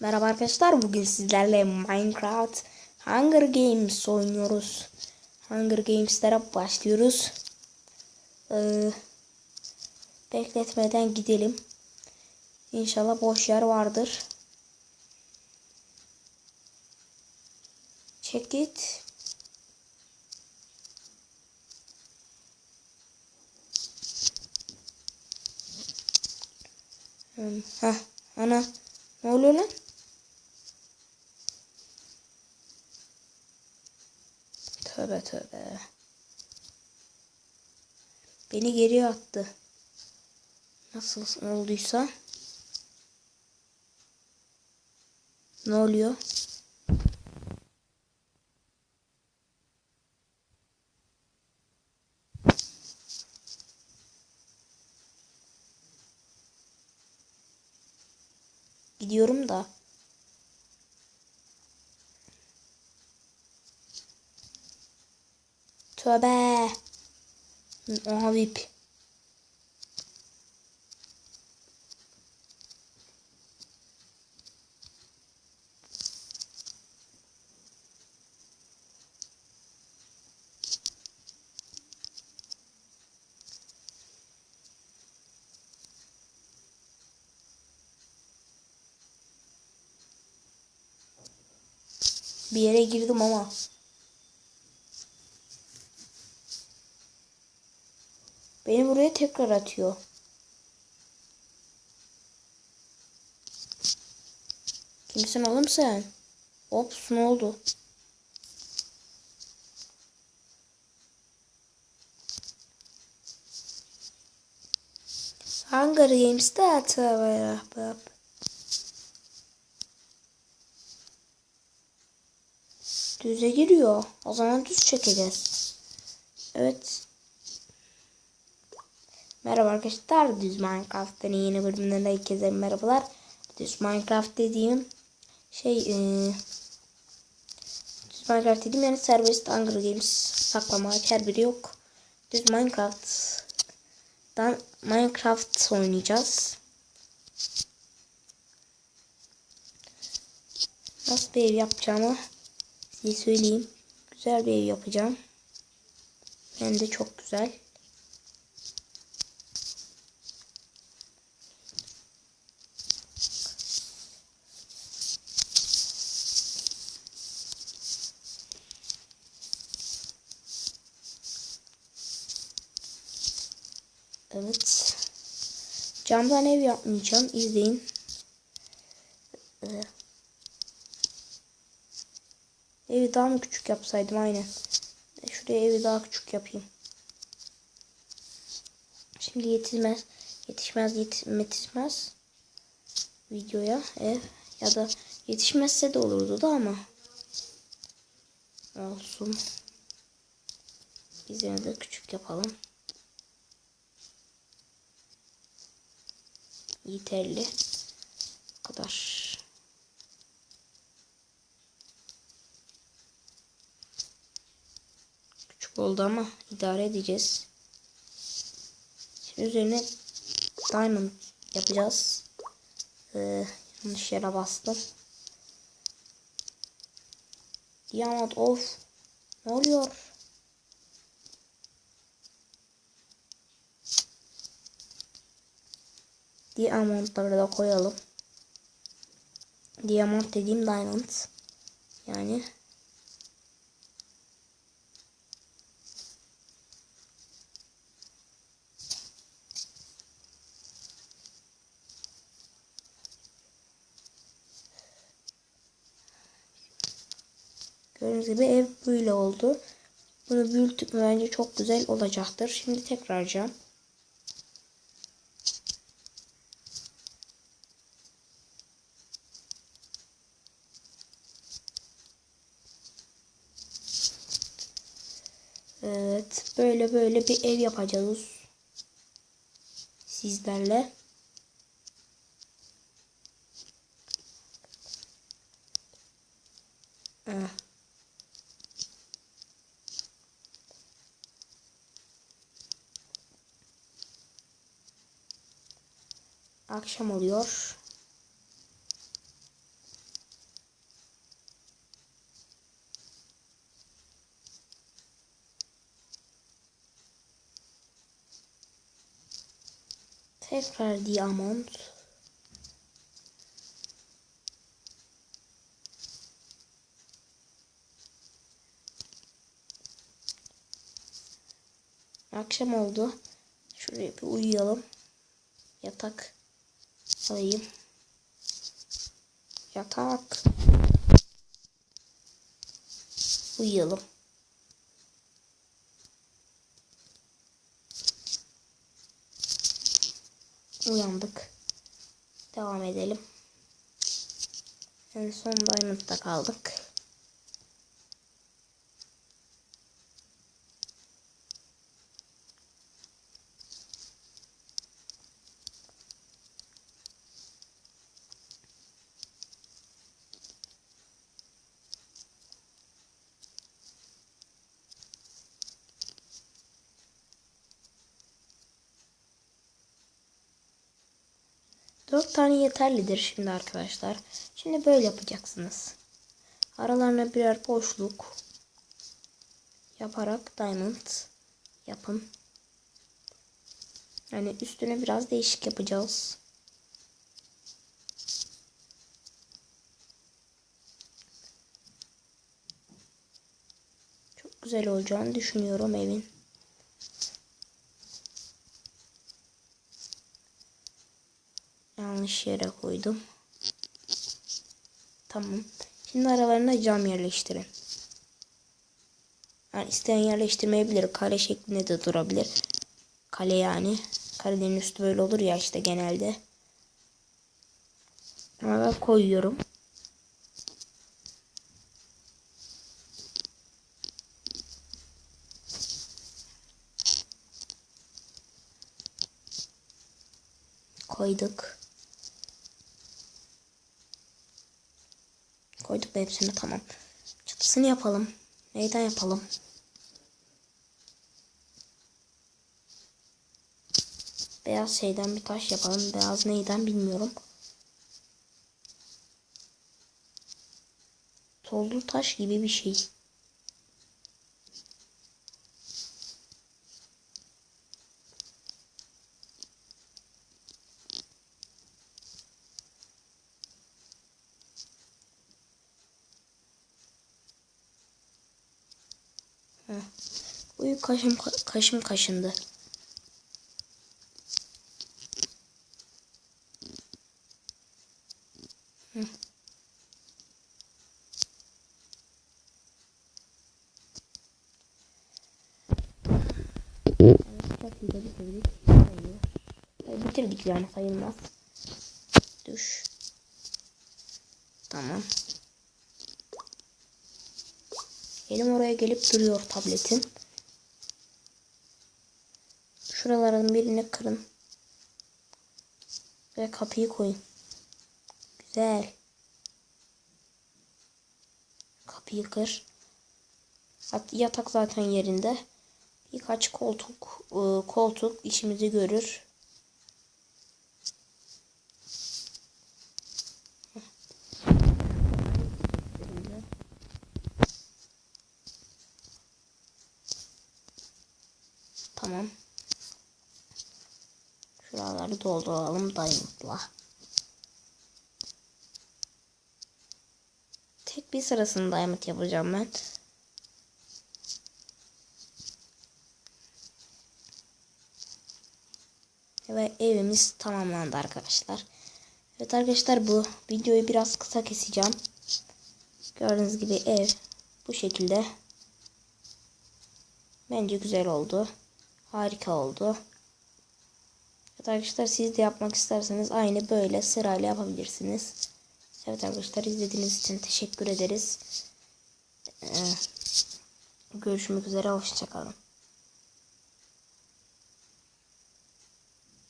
Merhaba arkadaşlar bugün sizlerle Minecraft Hunger Games oynuyoruz. Hunger Games'lere başlıyoruz. Ee, bekletmeden gidelim. İnşallah boş yer vardır. Check it. Hmm, Heh, ana ne oluyor lan? Tövbe tövbe. Beni geriye attı. Nasıl olduysa. Ne oluyor? Gidiyorum da. Tövbe. Oha VIP. Bir yere girdim ama. Beni buraya tekrar atıyor. Kimsin oğlum sen? Ops ne oldu? Hunger Games'te var ahbap. Düze giriyor. O zaman düz çekeceğiz. Evet. Merhaba arkadaşlar. Düz Minecraft'ın yeni bölümlerine herkese merhabalar. Düz Minecraft dediğim şey e, Düz Minecraft dediğim yani serbest Hunger Games saklama her biri yok. Düz Minecraft'dan Minecraft oynayacağız. Nasıl bir ev yapacağımı size söyleyeyim. Güzel bir ev yapacağım. Hem de çok güzel. Evet. Camdan ev yapmayacağım. İzleyin. Ee, Evi daha mı küçük yapsaydım aynen. Şuraya evi daha küçük yapayım. Şimdi yetişmez. Yetişmez yetişmez. Videoya ev. Ya da yetişmezse de olurdu da ama. Olsun. Yine de küçük yapalım. Yeterli. Bu kadar. Küçük oldu ama idare edeceğiz. Şimdi üzerine diamond yapacağız. Ee, yanlış yere bastım. Diamond of. Ne oluyor? Diamondları da koyalım. Diamond dediğim diamond. Yani Gördüğünüz gibi ev böyle oldu. Bunu büyüttük mü bence çok güzel olacaktır. Şimdi tekrar Evet. Böyle böyle bir ev yapacağız. Sizlerle. Ah. Akşam oluyor. Tekrar diamond. Akşam oldu. Şuraya bir uyuyalım. Yatak alayım. Yatak. Uyuyalım. Uyandık. Devam edelim. En son Diamond'da kaldık. Dört tane yeterlidir şimdi arkadaşlar. Şimdi böyle yapacaksınız. Aralarına birer boşluk yaparak diamond yapın. Yani üstüne biraz değişik yapacağız. Çok güzel olacağını düşünüyorum evin. Yanlış yere koydum. Tamam. Şimdi aralarına cam yerleştirin. Yani isteyen yerleştirmeyebilir. Kare şeklinde de durabilir. Kale yani. Kalenin üstü böyle olur ya işte genelde. Ama koyuyorum. Koyduk. Koyduk da hepsini tamam. Çatısını yapalım. Neyden yapalım? Beyaz şeyden bir taş yapalım. Beyaz neyden bilmiyorum. Tozlu taş gibi bir şey. Heh. Kaşım kaşım kaşındı. Bitirdik yani sayılmaz. Düş. Tamam. Elim oraya gelip duruyor tabletin. Şuraların birini kırın. Ve kapıyı koyun. Güzel. Kapıyı kır. Yatak zaten yerinde. Birkaç koltuk ıı, koltuk işimizi görür. Tamam. Şuraları dolduralım diamondla. Tek bir sırasını diamond yapacağım ben. Ve evimiz tamamlandı arkadaşlar. Evet arkadaşlar bu videoyu biraz kısa keseceğim. Gördüğünüz gibi ev bu şekilde. Bence güzel oldu. Harika oldu. Arkadaşlar siz de yapmak isterseniz aynı böyle sırayla yapabilirsiniz. Evet arkadaşlar izlediğiniz için teşekkür ederiz. Ee, görüşmek üzere. Hoşçakalın.